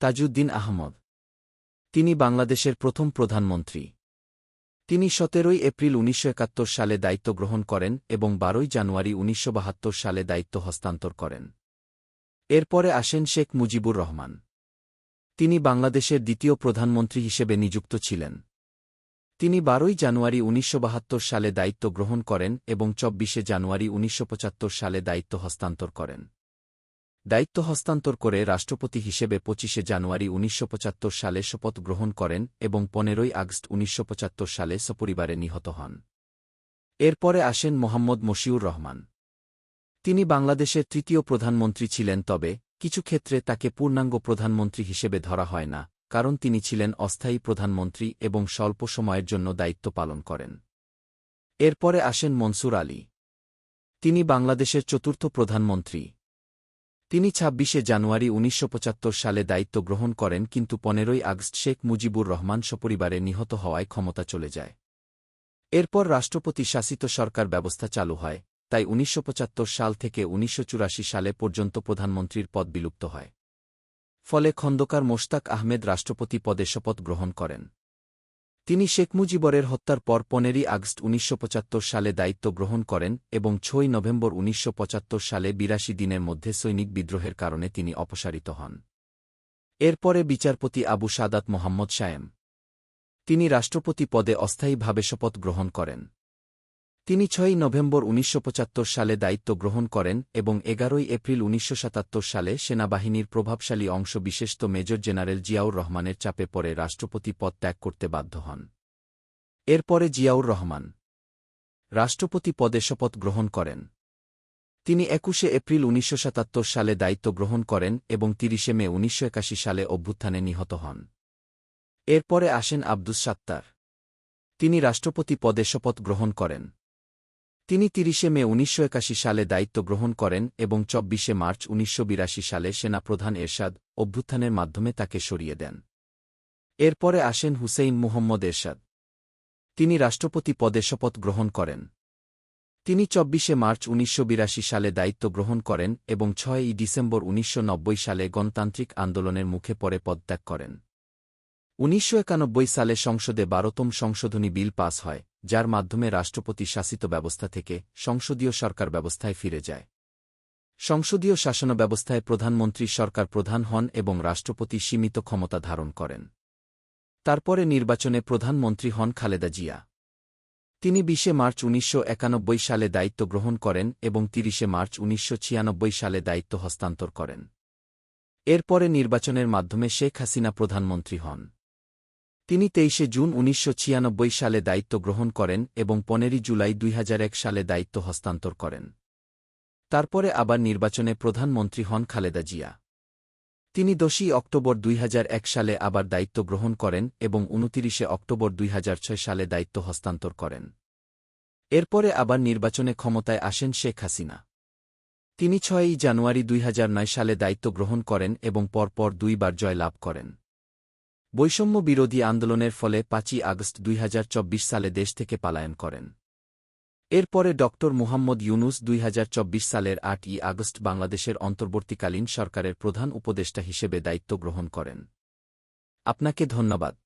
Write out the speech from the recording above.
তাজউদ্দিন আহমদ। তিনি বাংলাদেশের প্রথম প্রধানমন্ত্রী। তিনি সতেরোই এপ্রিল উনিশশো একাত্তর সালে দায়িত্ব গ্রহণ করেন এবং বারোই জানুয়ারি উনিশশো বাহাত্তর সালে দায়িত্ব হস্তান্তর করেন। এরপরে আসেন শেখ মুজিবুর রহমান। তিনি বাংলাদেশের দ্বিতীয় প্রধানমন্ত্রী হিসেবে নিযুক্ত ছিলেন। তিনি বারোই জানুয়ারি উনিশশো বাহাত্তর সালে দায়িত্ব গ্রহণ করেন এবং চব্বিশে জানুয়ারি উনিশশো পঁচাত্তর সালে দায়িত্ব হস্তান্তর করেন। দায়িত্ব হস্তান্তর করে রাষ্ট্রপতি হিসেবে পঁচিশে জানুয়ারি উনিশশো পঁচাত্তর সালে শপথ গ্রহণ করেন এবং পনেরোই আগস্ট উনিশশো পঁচাত্তর সালে সপরিবারে নিহত হন। এরপরে আসেন মোহাম্মদ মশিউর রহমান। তিনি বাংলাদেশের তৃতীয় প্রধানমন্ত্রী ছিলেন, তবে কিছু ক্ষেত্রে তাকে পূর্ণাঙ্গ প্রধানমন্ত্রী হিসেবে ধরা হয় না, কারণ তিনি ছিলেন অস্থায়ী প্রধানমন্ত্রী এবং স্বল্প সময়ের জন্য দায়িত্ব পালন করেন। এরপরে আসেন মনসুর আলী। তিনি বাংলাদেশের চতুর্থ প্রধানমন্ত্রী। তিনি ছাব্বিশে জানুয়ারি উনিশশো পঁচাত্তর সালে দায়িত্ব গ্রহণ করেন কিন্তু পনেরোই আগস্ট শেখ মুজিবুর রহমান সপরিবারে নিহত হওয়ায় ক্ষমতা চলে যায়। এরপর রাষ্ট্রপতি শাসিত সরকার ব্যবস্থা চালু হয়, তাই উনিশশো পঁচাত্তর সাল থেকে উনিশশো চুরাশি সালে পর্যন্ত প্রধানমন্ত্রীর পদ বিলুপ্ত হয়। ফলে খন্দকার মোশতাক আহমেদ রাষ্ট্রপতি পদে শপথ গ্রহণ করেন। তিনি শেখ মুজিবরের হত্যার পর পনেরই আগস্ট উনিশশো পঁচাত্তর সালে দায়িত্ব গ্রহণ করেন এবং ছয় নভেম্বর উনিশশো পঁচাত্তর সালে বিরাশি দিনের মধ্যে সৈনিক বিদ্রোহের কারণে তিনি অপসারিত হন। এরপরে বিচারপতি আবু সাদাত মোহাম্মদ সায়েম তিনি রাষ্ট্রপতি পদে অস্থায়ীভাবে শপথ গ্রহণ করেন। তিনি ছয়ই নভেম্বর উনিশশো পঁচাত্তর সালে দায়িত্ব গ্রহণ করেন এবং এগারোই এপ্রিল উনিশশো সাতাত্তর সালে সেনাবাহিনীর প্রভাবশালী অংশ বিশেষত মেজর জেনারেল জিয়াউর রহমানের চাপে পড়ে রাষ্ট্রপতি পদ ত্যাগ করতে বাধ্য হন। এরপরে জিয়াউর রহমান রাষ্ট্রপতি পদে শপথ গ্রহণ করেন। তিনি একুশে এপ্রিল উনিশশো সাতাত্তর সালে দায়িত্ব গ্রহণ করেন এবং তিরিশে মে উনিশশো একাশি সালে অভ্যুত্থানে নিহত হন। এরপরে আসেন আব্দুস সাত্তার। তিনি রাষ্ট্রপতি পদে শপথ গ্রহণ করেন। তিনি তিরিশে মে উনিশশো একাশি সালে দায়িত্ব গ্রহণ করেন এবং চব্বিশে মার্চ উনিশশো বিরাশি সালে সেনাপ্রধান এরশাদ অভ্যুত্থানের মাধ্যমে তাকে সরিয়ে দেন। এরপরে আসেন হুসেইন মুহম্মদ এরশাদ। তিনি রাষ্ট্রপতি পদে শপথ গ্রহণ করেন। তিনি চব্বিশে মার্চ উনিশশো বিরাশি সালে দায়িত্ব গ্রহণ করেন এবং ছয়ই ডিসেম্বর উনিশশো নব্বই সালে গণতান্ত্রিক আন্দোলনের মুখে পরে পদত্যাগ করেন। উনিশশো একানব্বই সালে সংসদে বারোতম সংশোধনী বিল পাস হয়, যার মাধ্যমে রাষ্ট্রপতি শাসিত ব্যবস্থা থেকে সংসদীয় সরকার ব্যবস্থায় ফিরে যায়। সংসদীয় শাসন ব্যবস্থায় প্রধানমন্ত্রী সরকার প্রধান হন এবং রাষ্ট্রপতি সীমিত ক্ষমতা ধারণ করেন। তারপরে নির্বাচনে প্রধানমন্ত্রী হন খালেদা জিয়া। তিনি বিশে মার্চ উনিশশো একানব্বই সালে দায়িত্ব গ্রহণ করেন এবং তিরিশে মার্চ উনিশশো ছিয়ানব্বই সালে দায়িত্ব হস্তান্তর করেন। এরপরে নির্বাচনের মাধ্যমে শেখ হাসিনা প্রধানমন্ত্রী হন। তিনি তেইশে জুন উনিশশো ছিয়ানব্বই সালে দায়িত্ব গ্রহণ করেন এবং পনেরোই জুলাই দুই হাজার এক সালে দায়িত্ব হস্তান্তর করেন। তারপরে আবার নির্বাচনে প্রধানমন্ত্রী হন খালেদা জিয়া। তিনি দোষী অক্টোবর দুই হাজার এক সালে আবার দায়িত্ব গ্রহণ করেন এবং উনতিরিশে অক্টোবর দুই হাজার ছয় সালে দায়িত্ব হস্তান্তর করেন। এরপরে আবার নির্বাচনে ক্ষমতায় আসেন শেখ হাসিনা। তিনি ছয়ই জানুয়ারি দুই হাজার নয় সালে দায়িত্ব গ্রহণ করেন এবং পরপর দুইবার জয়লাভ করেন। বৈষম্য বিরোধী আন্দোলনের ফলে পাঁচই আগস্ট দুই হাজার চব্বিশ সালে দেশ থেকে পালায়ন করেন। এরপরে ড. মুহাম্মদ ইউনুস দুই হাজার চব্বিশ সালের আটই আগস্ট বাংলাদেশের অন্তর্বর্তীকালীন সরকারের প্রধান উপদেষ্টা হিসেবে দায়িত্ব গ্রহণ করেন। আপনাকে ধন্যবাদ।